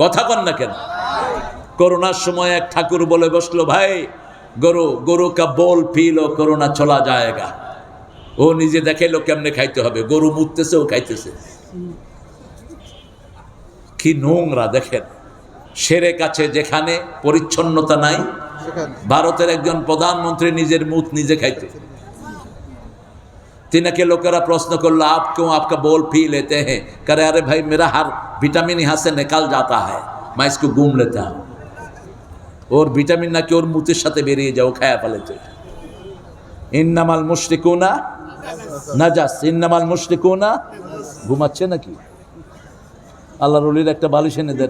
কথা কন না কেন? করোনার সময় এক ঠাকুর বলে বসল ভাই গরু গরু কা বল পিলো করোনা চলা যায়গা। ও নিজে দেখাইলো কেমনে খাইতে হবে? গরু মুততেছে ও খাইতেছে। কি নোংরা দেখেন। সেরে কাছে যেখানে পরিচ্ছন্নতা নাই ভারতের একজন প্রধানমন্ত্রী নিজের মুখ নিজে খাইতে। तीनों के लोग प्रश्न कर लो आप क्यों आपका बोल पी लेते हैं? करे अरे भाई, मेरा हर विटामिन यहाँ से निकल जाता है। मैं इसको घूम लेता हूँ। और विटामिन ना क्यों मुँह सते बेरिए जाओ, खाया पा लेते तो। इन नमाल मुश्तिकूना न जास इन नमाल मुश्तिकूना घुमाच्छे ना कि। अल्लाह रुलिर एक तो बालिश है दे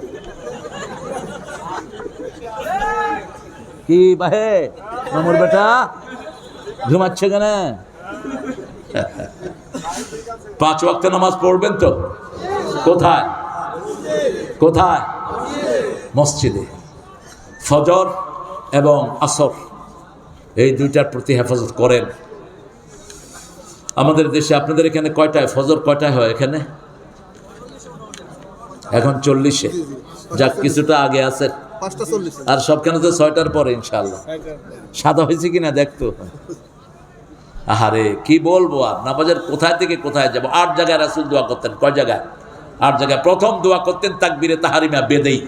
कि बहे? मामूर बेटा, घुमाच्छे क्या ना? পাঁচ ওয়াক্ত নামাজ পড়বেন তো? কোথায়? কোথায়? মসজিদে। ফজর এবং আসর এই দুইটার প্রতি হেফাজত করেন। আমাদের দেশে আপনাদের এখানে কয়টায়? ফজর কয়টায় হয় এখানে? এখন চল্লিশে। যাক কিছুটা আগে আছে। আর সবখানে তো ছয়টার পরে ইনশাল্লাহ সাদা হয়েছে কিনা দেখতো? আহারে, কি বলব আর? নামাজের কোথায় থেকে কোথায় যাব? আট জায়গায় রাসুল দোয়া করতেন। কয় জায়গায়? আট জায়গায়। প্রথম দোয়া করতেন তাকবিরে তাহারিমা বেদেই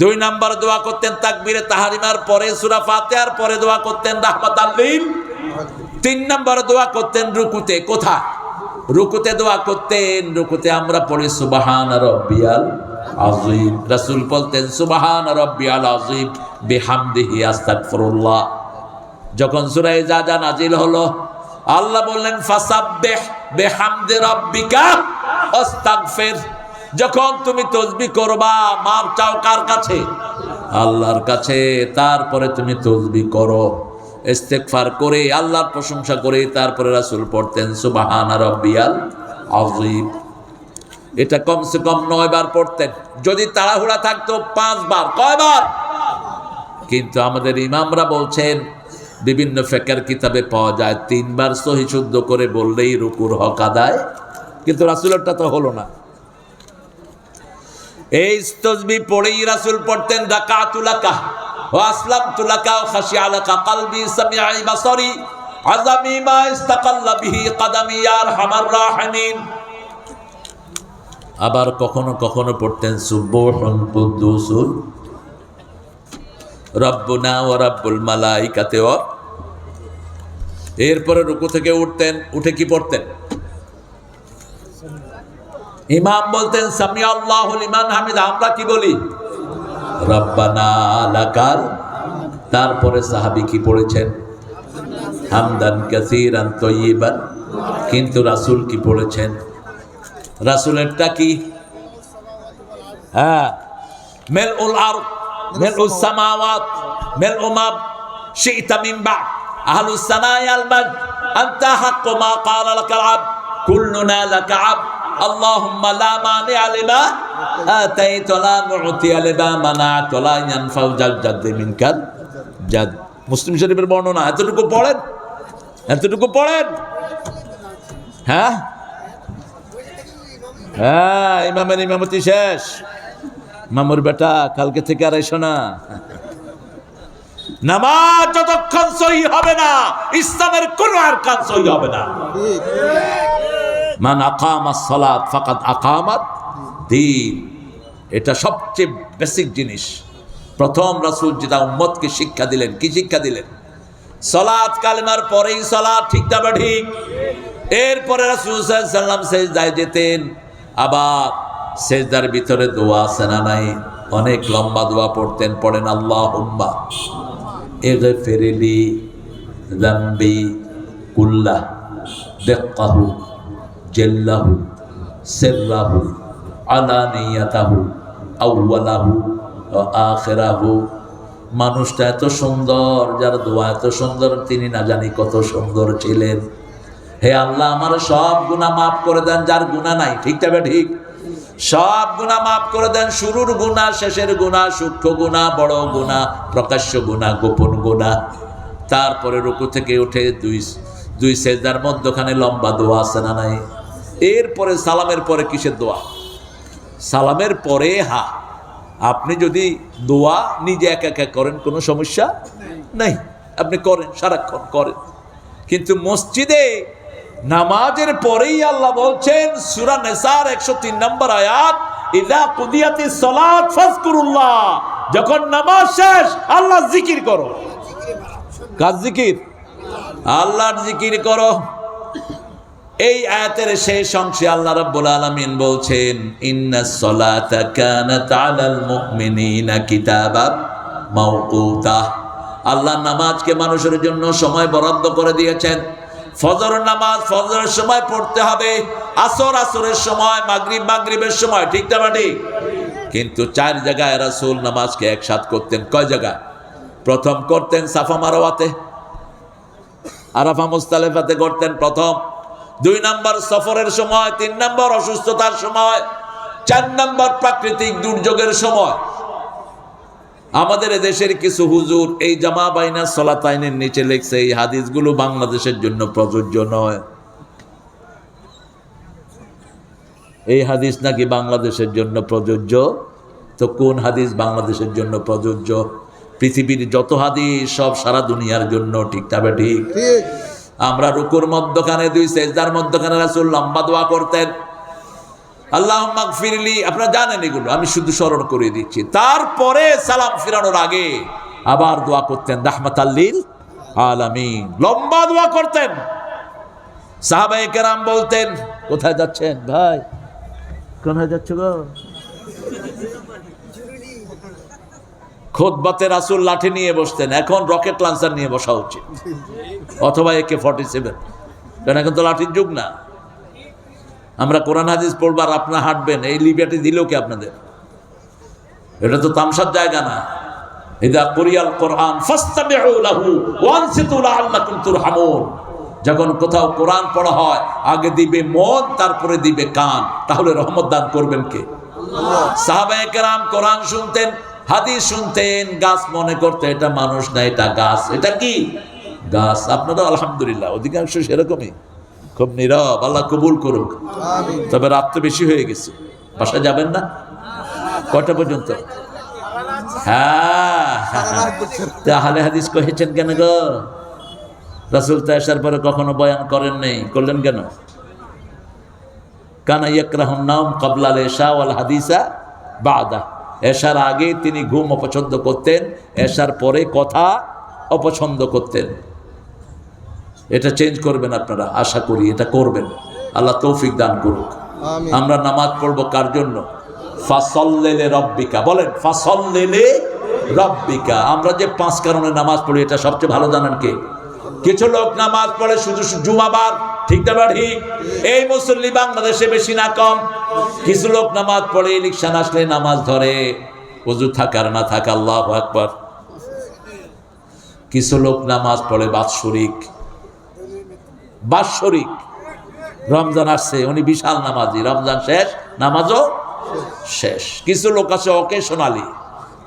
দুই নাম্বার দোয়া করতেন তাকবিরে তাহারিমার পরে সুরা ফাতেহার পরে দোয়া করতেন রাহমাত আল্লিল তিন নাম্বার দোয়া করতেন রুকুতে। কোথা রুকুতে দোয়া করতেন। রুকুতে আমরা পড়ি, সুবাহান রব্বিয়াল আজিম রাসূল বলতেন, সুবাহান রব্বিয়াল আজিম বিহামদিহি আস্তাগফিরুল্লাহ। যখন সুরাই যা নাজিল হলো, আল্লাহ বললেন যখন তুমি তসবি করবা, মাপ চাও কার কাছে? আল্লাহর কাছে। তারপরে তুমি তসবি করো, ইস্তেগফার করে, আল্লাহর প্রশংসা করে, তারপরে রাসুল পড়তেন, সুবহানা রাব্বিয়াল আযীম। এটা কমসে কম নয় বার পড়তেন। যদি তাড়াহুড়া থাকতো পাঁচবার, কয়বার? কিন্তু আমাদের ইমামরা বলছেন বিভিন্ন ফেকার কিতাবে পাওয়া যায়। তিনবার সহি শুদ্ধ করে বললেই রুকুর হক আদায়। কিন্তু রাসুলেরটা তো হলো না। এই তসবি পড়েই রাসুল পড়তেন রাকাতুলাকা ও আসলাম তুলাকা ও খাসি আলাকা কালবি আজামি মা ইস্তাকাল্লা বিহি কাদামি ইয়ার হামার রাহিমিন। আবার কখনো কখনো পড়তেন সুব্বহুন কুদ্দুসুন রব্বুনা ও রব্বুল মালাইকাতে ও এরপরে রুকু থেকে উঠতেন, উঠে কি পড়তেন? ইমাম বলতেন সামি আল্লাহ ইমান হামিদ আমরা কি বলি? রব্বানা লাকাল তারপরে সাহাবি কি পড়েছেন? হামদান কাসিরান তৈবান কিন্তু রাসূল কি পড়েছেন? রাসূলেরটা কি? হ্যাঁ মেল উল আর মেল উল সামাওয়াত মেল উমাব শি'তা মিন বা'দ আহলুস সানায় আল মাদ আনতা হাক্কু মা ক্বালা লাকাল আবদ কুল্লুনা লাকা আবদ اللهم لا مانع لما آتيت ولا معطي لما منعت ولا ينفع ذا الجد منك الجد মুসলিম শরীফের বর্ণনা এতটুকু পড়েন এতটুকু পড়েন হ্যাঁ হ্যাঁ ইমামের ইমামতি শেষ মামুর বেটা, কালকে থেকে আর এসো না। নামাজ যতক্ষণ সহি হবে না, ইসলামের কোন আর কাজ সহি হবে না। মান আকামাত সালাত ফাকাত আকামাত দিন। এটা সবচেয়ে বেসিক জিনিস। প্রথম রাসূল যেটা উম্মতকে শিক্ষা দিলেন, কি শিক্ষা দিলেন? সলাৎ কালেমার পরেই সলাৎ ঠিক না ঠিক? এরপরে রাসূল সাল্লাম সেজদায় যেতেন। আবার সেজদার ভিতরে দোয়া আছে না নাই? অনেক লম্বা দোয়া পড়তেন, পড়েন, আল্লাহুম্মা এগফিরলি লম্বি কুল্লাহ দিক্কাহু, জেল্লাহু সেল্লাহু আলানিয়াতাহু আউ্বালাহু আখেরাহু। মানুষটা এত সুন্দর, যার দোয়া এত সুন্দর, তিনি না জানি কত সুন্দর ছিলেন। হে আল্লাহ, আমার সব গুনাহ মাফ করে দেন, যার গুনাহ নাই ঠিক তবে ঠিক? সব গুনাহ মাফ করে দেন শুরুর গুনাহ শেষের গুনাহ সূক্ষ্ম গুনাহ বড় গুনাহ প্রকাশ্য গুনাহ গোপন গুনাহ। তারপরে রুকু থেকে উঠে দুই দুই সেজদার মধ্যখানে লম্বা দোয়া আছে না নাই? এরপরে সালামের পরে কিসের দোয়া? সালামের পরে হা। আপনি যদি দোয়া নিজে একা একা করেন কোনো সমস্যা? নেই। আপনি করেন সারাক্ষণ করেন। কিন্তু মসজিদে নামাজের পরেই আল্লাহ বলছেন, সুরা নেসার একশো তিন নম্বর আয়াত, ইদা কুদিয়াতি সলাত ফাজকুরুল্লাহ। যখন নামাজ শেষ, আল্লাহ জিকির করো। কাজ জিকির? আল্লাহর জিকির করো। এই আয়াতের শেষ অংশে আল্লাহ রাব্বুল আলামিন বলছেন ইন্নাস সালাতা কানাত আলাল মুমিনিনা কিতাবাম মাওকুতা। আল্লাহ নামাজকে মানুষের জন্য সময় বরাদ্দ করে দিয়েছেন। ফজর নামাজ ফজরের সময় পড়তে হবে। আসর আসরের সময়, মাগরিব মাগরিবের সময়, ঠিক না কিন্তু চার জায়গায় রাসূল নামাজকে একসাথ করতেন। কয় জায়গায়? প্রথম করতেন সাফা মারওয়াতে, আরাফা মুস্তালেফাতে করতেন প্রথম। দুই নাম্বার সফরের সময়, তিন নাম্বার অসুস্থতার সময়, চার নাম্বার প্রাকৃতিক দুর্যোগের সময়। আমাদের দেশের কিছু হুজুর এই জামা বাইনা সলাতাইনের নিচে লেখছে এই হাদিসগুলো বাংলাদেশের জন্য প্রযোজ্য নয়। এই হাদিস নাকি বাংলাদেশের জন্য প্রযোজ্য? তো কোন হাদিস বাংলাদেশের জন্য প্রযোজ্য? পৃথিবীর যত হাদিস সব সারা দুনিয়ার জন্য ঠিক তবে ঠিক। আমরা রুকুর মধ্যখানে দুই সেজদার মধ্যখানে রাসূল লম্বা দোয়া করতেন। আল্লাহ ফিরলি আপনারা জানেন এগুলো, আমি শুধু স্মরণ করে দিচ্ছি। তারপরে সালাম ফিরানোর আগে আবার দোয়া করতেন রাহমাত আল্লিল আলামিন। লম্বা দোয়া করতেন। সাহাবায়ে কেরাম বলতেন, কোথায় যাচ্ছেন ভাই? কোথায় যাচ্ছ গো? খোদবাতে রাসূল লাঠি নিয়ে বসতেন, এখন রকেট লঞ্চার নিয়ে বসা উচিত। অথবা একে ফর্টি সেভেন। কারণ এখন তো লাঠির যুগ না। আমরা কোরআন হাদিস পড়বার আপনার হাঁটবেন। এই লিবিয়াটি দিল কি আপনাদের? এটা তো তামসার জায়গা না। যখন কোথাও কোরআন পড়া হয়, আগে দিবে মন, তারপরে দিবে কান। তাহলে রহমত দান করবেন কে? সাহাবায়ে কেরাম কোরআন শুনতেন, হাদিস শুনতেন, গাছ মনে করতে, এটা মানুষ না, এটা গাছ। এটা কি? গাছ। আপনারা আলহামদুলিল্লাহ, অধিকাংশ সেরকমই। খুব নীরব আল্লাহ কবুল করুক। তবে রাত তো বেশি হয়ে গেছে। বাসায় যাবেন না? কটা পর্যন্ত? হ্যাঁ। তাহলে হাদিস কহেছেন কেন গো? রাসুল তো আসার পরে কখনো বয়ান করেন নেই। করলেন কেন? কানা ইয়াকরাহুন নাম কাবলাল এশা ওয়াল হাদিসা বাদা। এশার আগে তিনি ঘুম অপছন্দ করতেন এশার পরে কথা অপছন্দ করতেন। এটা চেঞ্জ করবেন আপনারা আশা করি এটা করবেন। আল্লাহ তৌফিক দান করুক। আমরা নামাজ পড়ব কার জন্য? ফাসল্লেলে রব্বিকা। বলেন ফাসল্লেলে রব্বিকা। আমরা যে পাঁচ কারণে নামাজ পড়ি এটা সবচেয়ে ভালো জানেন কে? কিছু লোক নামাজ পড়ে শুধু জুমাবার ঠিক না বা ঠিক? এই মুসল্লি বাংলাদেশে বেশি না কম। কিছু লোক নামাজ পড়ে ইলেকশন আসলে নামাজ ধরে। উজু থাকার না থাকা আল্লাহ একবার কিছু লোক নামাজ পড়ে বাৎসরিক। বাৎসরিক। রমজান আসছে, উনি বিশাল নামাজি। রমজান শেষ, নামাজও শেষ। কিছু লোক আছে অকেশনালি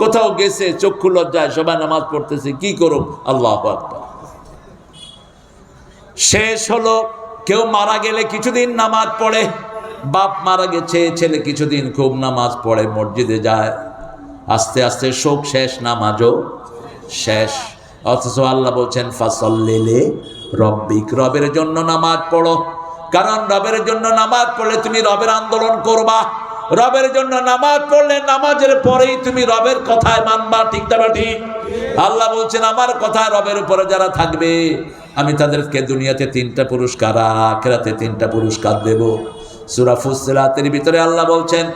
কোথাও গেছে, চক্ষু লজ্জায়, সবাই নামাজ পড়তেছে, কি করুক আল্লাহ শেষ হলো, কেউ মারা গেলে কিছুদিন নামাজ পড়ে, বাপ মারা গেছে, ছেলে কিছুদিন খুব নামাজ পড়ে, মসজিদে যায়। আস্তে আস্তে শোক শেষ, নামাজও শেষ। অথচ আল্লাহ বলছেন, ফাসল্লেলে রব্বিক রবের জন্য নামাজ পড়ো। কারণ রবের জন্য নামাজ পড়লে তুমি রবের আন্দোলন করবা। রবের জন্য নামাজ পড়লে নামাজের পরেই তুমি রবের কথায় মানবা, ঠিক ঠিক? আল্লাহ বলছেন, আমার কথায় রবের উপরে যারা থাকবে, আমি তাদেরকে দুনিয়াতে তিনটা পুরস্কার, আখেরাতে তিনটা পুরস্কার দেব। সূরা ফুসসিলাতের ভিতরে আল্লাহ বলছেন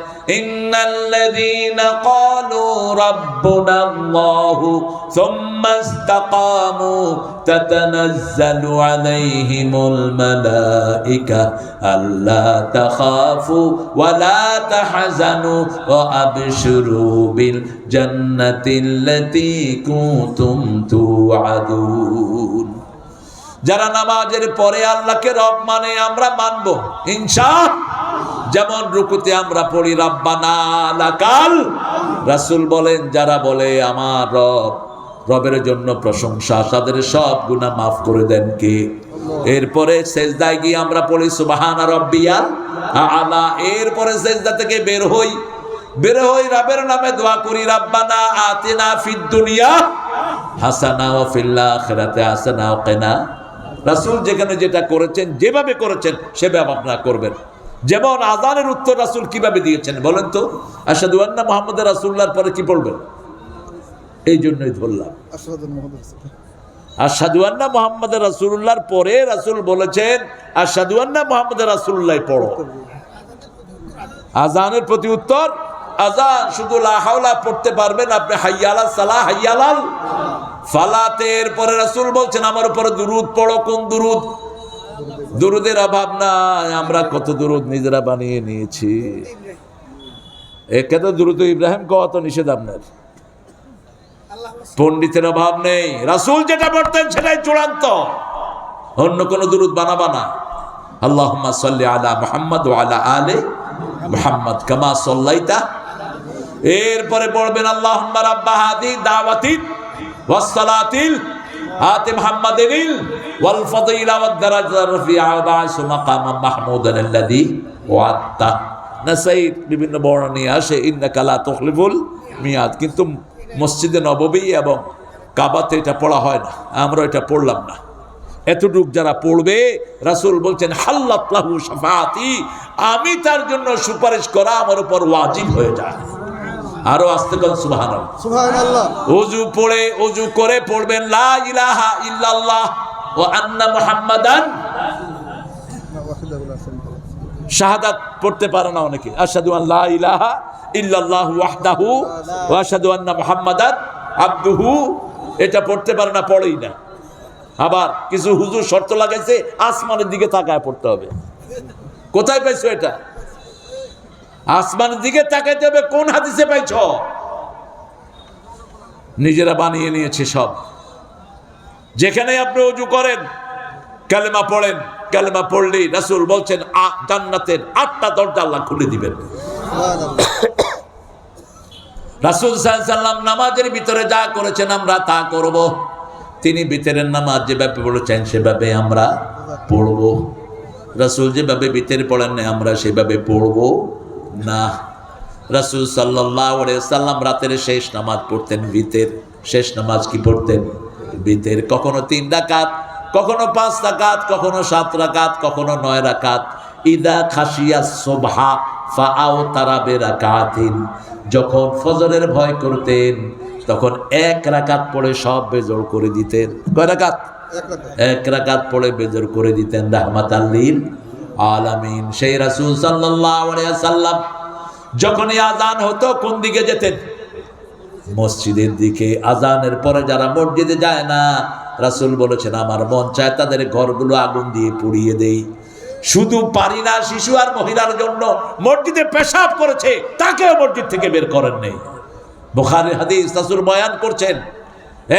ক্বালু রাব্বুনা আল্লাহু সুম্মা ইসতাকামু তাতানাজ্জালু আলাইহিমুল মালাইকা আল্লা তাখাফু ওয়া লা তাহজানু ওয়া আবশিরু বিল জান্নাতিল্লাতী কুনতুম তুআদুন। যারা নামাজের পরে আল্লাহকে রব মানে আমরা মানব ইনশা যেমন রুকুতে আমরা পড়ি, রব্বানা রাসূল বলেন, যারা বলে আমার রব, রবের জন্য প্রশংসা, তাদের সব গুনাহ মাফ করে দেন কে? এরপরে সেজদায় গিয়ে আমরা পড়ি, সুবহানা রব্বিয়াল আলা। এরপরে সেজদা থেকে বের হই। বের হই, রাবের নামে দোয়া করি, রাব্বানা আতিনা ফিদ দুনিয়া হাসানা ওয়া ফিল আখিরাতি হাসানা ওয়া কিনা। রাসূল যেখানে যেটা করেছেন, যেভাবে করেছেন, সেভাবে আপনারা করবেন। যেমন আজানের উত্তর রাসূল কীভাবে দিয়েছেন বলেন তো? আশহাদু আন্না মুহাম্মাদুর রাসূলুল্লাহর পরে কি পড়বেন এই জন্যই ধরলাম। আর সাধুয়ান্না মোহাম্মদ রাসুল্লাহর পরে রাসুল বলেছেন আর সাধুয়ান্না মোহাম্মদ রাসুল্লাহ পড়ো। আজানের প্রতি উত্তর আজান শুধু লাহাওলা পড়তে পারবেন আপনি হাইয়ালা সালা হাইয়ালাল ফালাতের পরে রাসুল বলছেন আমার উপরে দুরুদ পড়ো কোন দুরুদ? দুরুদের অভাব নাই, আমরা কত দুরুদ নিজেরা বানিয়ে নিয়েছি। একে তো দুরুদ ইব্রাহিম কত নিষেধ আপনার। পণ্ডিতের অভাব নেই। রাসূল যেটা পড়তেন সেটাই চূড়ান্ত। অন্য কোনো দুরুদ বানাবা না। আল্লাহুম্মা সাল্লি আলা মুহাম্মদ আলা আলি মুহাম্মদ কামা সাল্লাইতা। এরপরে পড়বেন আল্লাহুম্মা রাব্বা হাদি দাওয়াতি ওয়াদ দারাজার রাফিআ ওয়া বা'সু মাকামান মাহমুদান আল্লাযী ওয়াত্তা। নাসাইদ বিভিন্ন বর্ণনা নিয়ে আসে, ইন্নাকা লা তুখলিফুল মিয়াদ। কিন্তু মসজিদে নববী এবং কাবাতে এটা পড়া হয় না, আমরা এটা পড়লাম না। এতটুক যারা পড়বে, রাসূল বলছেন হাল্লাতলাহু শাফাআতি, আমি তার জন্য সুপারিশ করা আমার উপর ওয়াজিব হয়ে যায়। আরও আস্তে সুবহানাল্লাহ। সুবহানাল্লাহ। অজু পড়ে অজু করে পড়বেন লা ইলাহা ইল্লাল্লাহ ও আন্না মুহাম্মাদান ওয়াহদাহু লা শারীকা লাহু শাহাদাত পড়তে পারে না অনেকে। আন লা ইলাহা ইল্লাল্লাহ ওয়াহদাহু ওয়া আশহাদু আন্না মুহাম্মাদান আবদুহু। এটা পড়তে পারে না পড়েই না। আবার কিছু হুজুর শর্ত লাগাইছে আসমানের দিকে তাকায় পড়তে হবে। কোথায় পাইছো এটা? আসমানের দিকে তাকাইতে হবে কোন হাদিসে পাইছ? নিজেরা বানিয়ে নিয়েছে সব। যেখানে আপনি উজু করেন কালেমা পড়েন কালেমা পড়লেই রাসূল বলছেন জান্নাতের আটটা দরজা আল্লাহ খুলে দিবেন। রাসূল সাল্লাম নামাজের ভিতরে যা করেছেন আমরা তা করব। তিনি ভিতরের নামাজ যেভাবে বলেছেন সেভাবে আমরা পড়ব। রাসুল যেভাবে ভিতরে পড়েন আমরা সেভাবে পড়ব। না। রাসূল আলাইহি সাল্লাম রাতের শেষ নামাজ পড়তেন ভিতের। শেষ নামাজ কি পড়তেন? ভিতের। কখনো তিন রাকাত কখনো পাঁচ রাকাত কখনো সাত রাকাত কখনো নয় রাকাত। ইদা খাসিয়া সোভা ফাআও তারাবে রাকাতিন। যখন ফজরের ভয় করতেন তখন এক রাকাত পড়ে সব বেজর করে দিতেন। কয় রাকাত? এক রাকাত। পড়ে বেজর করে দিতেন রাহমাত আল্লিল আলামিন। সেই রাসূল সাল্লাম যখনই আজান হতো, কোন দিকে যেতেন? মসজিদের দিকে। আজানের পরে যারা মসজিদে যায় না, রাসূল বলেছেন, আমার মন চায় তাদের ঘরগুলো আগুন দিয়ে পুড়িয়ে দেই। শুধু পারি না, শিশু আর মহিলার জন্য মসজিদে পেশাব করেছে, তাকেও মসজিদ থেকে বের করেন নেই। বুখারী হাদিস রাসুল বয়ান করছেন।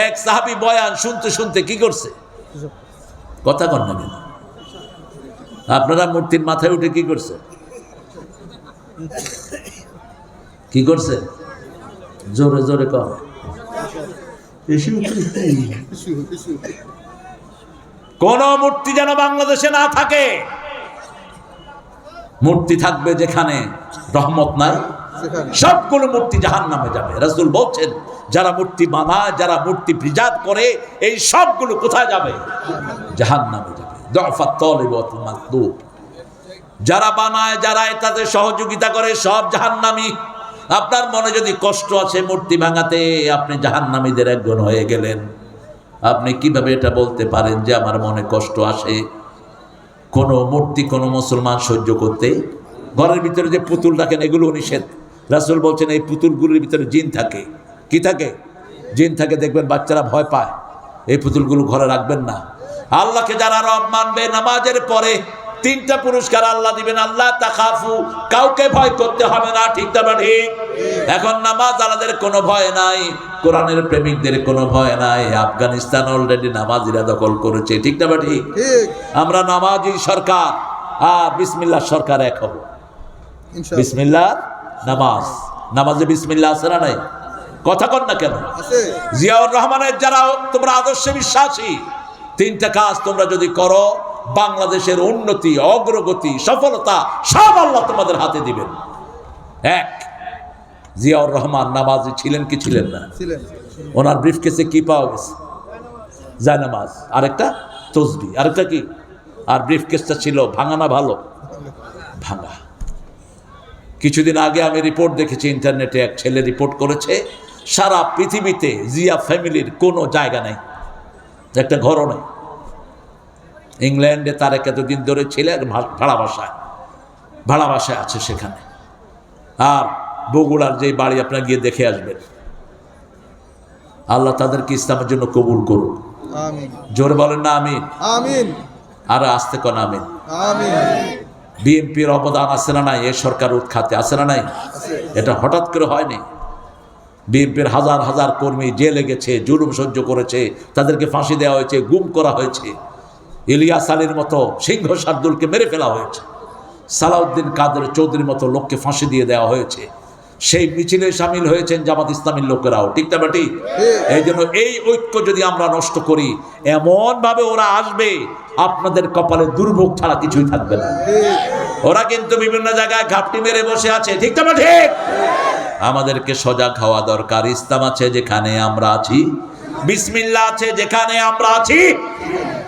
এক সাহাবী বয়ান শুনতে শুনতে কি করছে? কথা কন না? আপনারা মূর্তির মাথায় উঠে কি করছে? কি করছে? জোরে জোরে কর কোন মূর্তি যেন বাংলাদেশে না থাকে। মূর্তি থাকবে যেখানে রহমত নাই। সবগুলো মূর্তি জাহান নামে যাবে। রাসূল বলছেন যারা মূর্তি বানায় যারা মূর্তি প্রিজাত করে এই সবগুলো কোথায় যাবে? জাহান নামে যাবে। যারা বানায়, যারা এটাতে সহযোগিতা করে, সব জাহান্নামী। আপনার মনে যদি কষ্ট আছে মূর্তি ভাঙাতে, আপনি জাহান্নামীদের একজন হয়ে গেলেন। আপনি কীভাবে এটা বলতে পারেন যে আমার মনে কষ্ট আসে? কোনো মূর্তি, কোনো মুসলমান সহ্য করতে? ঘরের ভিতরে যে পুতুল রাখেন, এগুলো নিষেধ। রাসুল বলছেন, এই পুতুলগুলোর ভিতরে জিন থাকে। কি থাকে? জিন থাকে, দেখবেন বাচ্চারা ভয় পায়। এই পুতুলগুলো ঘরে রাখবেন না। আল্লাহকে যারা রব মানবে নামাজের পরে তিনটা পুরস্কার আল্লাহ দিবেন আল্লাহ তাকাফু কাউকে ভয় করতে হবে না ঠিক না ঠিক? এখন নামাজ আলাদের কোনো ভয় নাই কোরআনের প্রেমিকদের কোনো ভয় নাই আফগানিস্তান অলরেডি নামাজিরা দখল করেছে ঠিক না ঠিক? আমরা নামাজি সরকার আর বিসমিল্লাহ সরকার এক হব। বিসমিল্লাহ নামাজ। নামাজে বিসমিল্লা আছে না নাই? কথা কর না কেন? জিয়াউর রহমানের যারা তোমরা আদর্শে বিশ্বাসী। তিনটা কাজ তোমরা যদি করো বাংলাদেশের উন্নতি অগ্রগতি সফলতা সব আল্লাহ তোমাদের হাতে দিবেন। এক জিয়াউর রহমান নামাজি ছিলেন কি ছিলেন না? ছিলেন। ওনার ব্রিফকেসে কি পাওয়া গেছে? জায়নামাজ। আরেকটা? তসবি। আরেকটা কি? আর ব্রিফকেসটা ছিল ভাঙা না ভালো? ভাঙা। কিছুদিন আগে আমি রিপোর্ট দেখেছি ইন্টারনেটে এক ছেলে রিপোর্ট করেছে সারা পৃথিবীতে জিয়া ফ্যামিলির কোনো জায়গা নেই। একটা ঘরও নেই। ইংল্যান্ডে তার এতদিন ধরে ছিল ভাড়া বাসায় ভাড়া বাসায় আছে সেখানে। আর বগুড়ার যে বাড়ি আপনারা গিয়ে দেখে আসবেন। আল্লাহ তাদেরকে ইসলামের জন্য কবুল করুক। আমিন। জোরে বলেন না আমিন? আমিন। আর আসতে কন আমিন। বিএনপির অবদান আছে না নাই? এ সরকার উৎখাতে আছে না নাই? এটা হঠাৎ করে হয়নি। বিএনপির হাজার হাজার কর্মী জেলে গেছে জুলুম সহ্য করেছে তাদেরকে ফাঁসি দেওয়া হয়েছে গুম করা হয়েছে। ইলিয়াস আলীর মতো সিংহ শার্দুলকে মেরে ফেলা হয়েছে। সালাউদ্দিন কাদের চৌধুরীর মতো লোককে ফাঁসি দিয়ে দেওয়া হয়েছে। সেই মিছিলে সামিল হয়েছেন জামাত ইসলামীর লোকেরাও। ঠিক না বেটি? এই জন্য এই ঐক্য যদি আমরা নষ্ট করি এমন ভাবে ওরা আসবে আপনাদের কপালে দুর্ভোগ ছাড়া কিছুই থাকবে না। ওরা কিন্তু বিভিন্ন জায়গায় ঘাপটি মেরে বসে আছে। ঠিক তো ঠিক। আমাদেরকে সজাগ হওয়া দরকার। ইসলাম আছে যেখানে আমরা আছি। বিসমিল্লা আছে যেখানে আমরা আছি।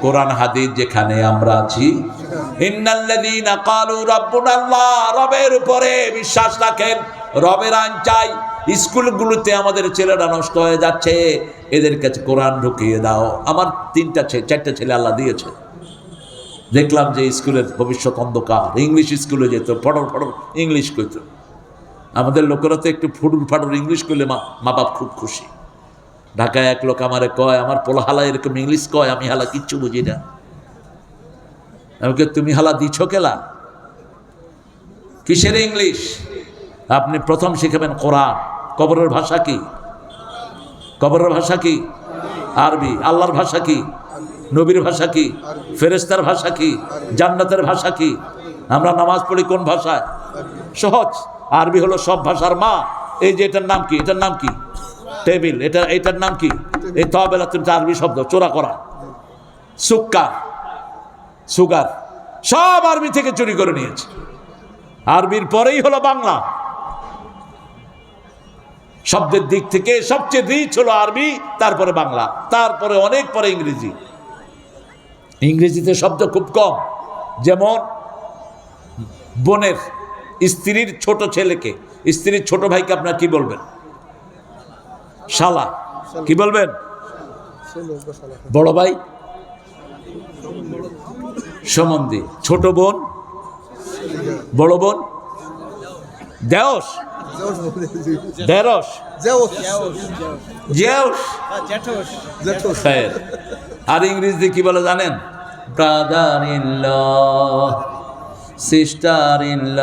কোরআন, হাদিস যেখানে আমরা আছি। রবের উপরে বিশ্বাস রাখেন। রবের আইন চাই। স্কুলগুলোতে আমাদের ছেলেরা নষ্ট হয়ে যাচ্ছে। এদের কাছে কোরআন ঢুকিয়ে দাও। আমার তিনটা ছেলে চারটা ছেলে আল্লাহ দিয়েছে। দেখলাম যে স্কুলের ভবিষ্যৎ অন্ধকার। ইংলিশ স্কুলে যেত ফটর ফটর ইংলিশ কইত। আমাদের লোকেরা তো একটু ফুটুর ফাটুর ইংলিশ করলে মা মা বাপ খুব খুশি। ঢাকায় এক লোক আমারে কয়, আমার পোলা হালা এরকম ইংলিশ কয়, আমি হালা কিচ্ছু বুঝি না। আমাকে তুমি হালা দিছ কেলা? কিসের ইংলিশ আপনি প্রথম শিখাবেন কোরআন। কবরের ভাষা কি? কবরের ভাষা কি? আরবি। আল্লাহর ভাষা কি? নবীর ভাষা কি? ফেরেস্তার ভাষা কি? জান্নাতের ভাষা কি? আমরা নামাজ পড়ি কোন ভাষায়? সহজ। আরবি হলো সব ভাষার মা। এই যে এটার নাম কি? এটার নাম কি? টেবিল। এটা, এটার নাম কি? এই তহবেলা তুমি আরবি শব্দ, চোরা করা। সুক্কার। সুগার। সব আরবি থেকে চুরি করে নিয়েছে। আরবির পরেই হলো বাংলা। শব্দের দিক থেকে সবচেয়ে রিচ হলো আরবি, তারপরে বাংলা, তারপরে অনেক পরে ইংরেজি। ইংরেজিতে শব্দ খুব কম। যেমন, বোনের। স্ত্রীর ছোট ছেলেকে স্ত্রীর ছোট ভাইকে আপনার কি বলবেন? শালা কি বলবেন? বড় ভাই? সমন্ধি ছোট বোন? বড় বোন? দেওস? দেরস? খায়ের আর ইংরেজিতে কি বলে জানেন? Brother in law sister in law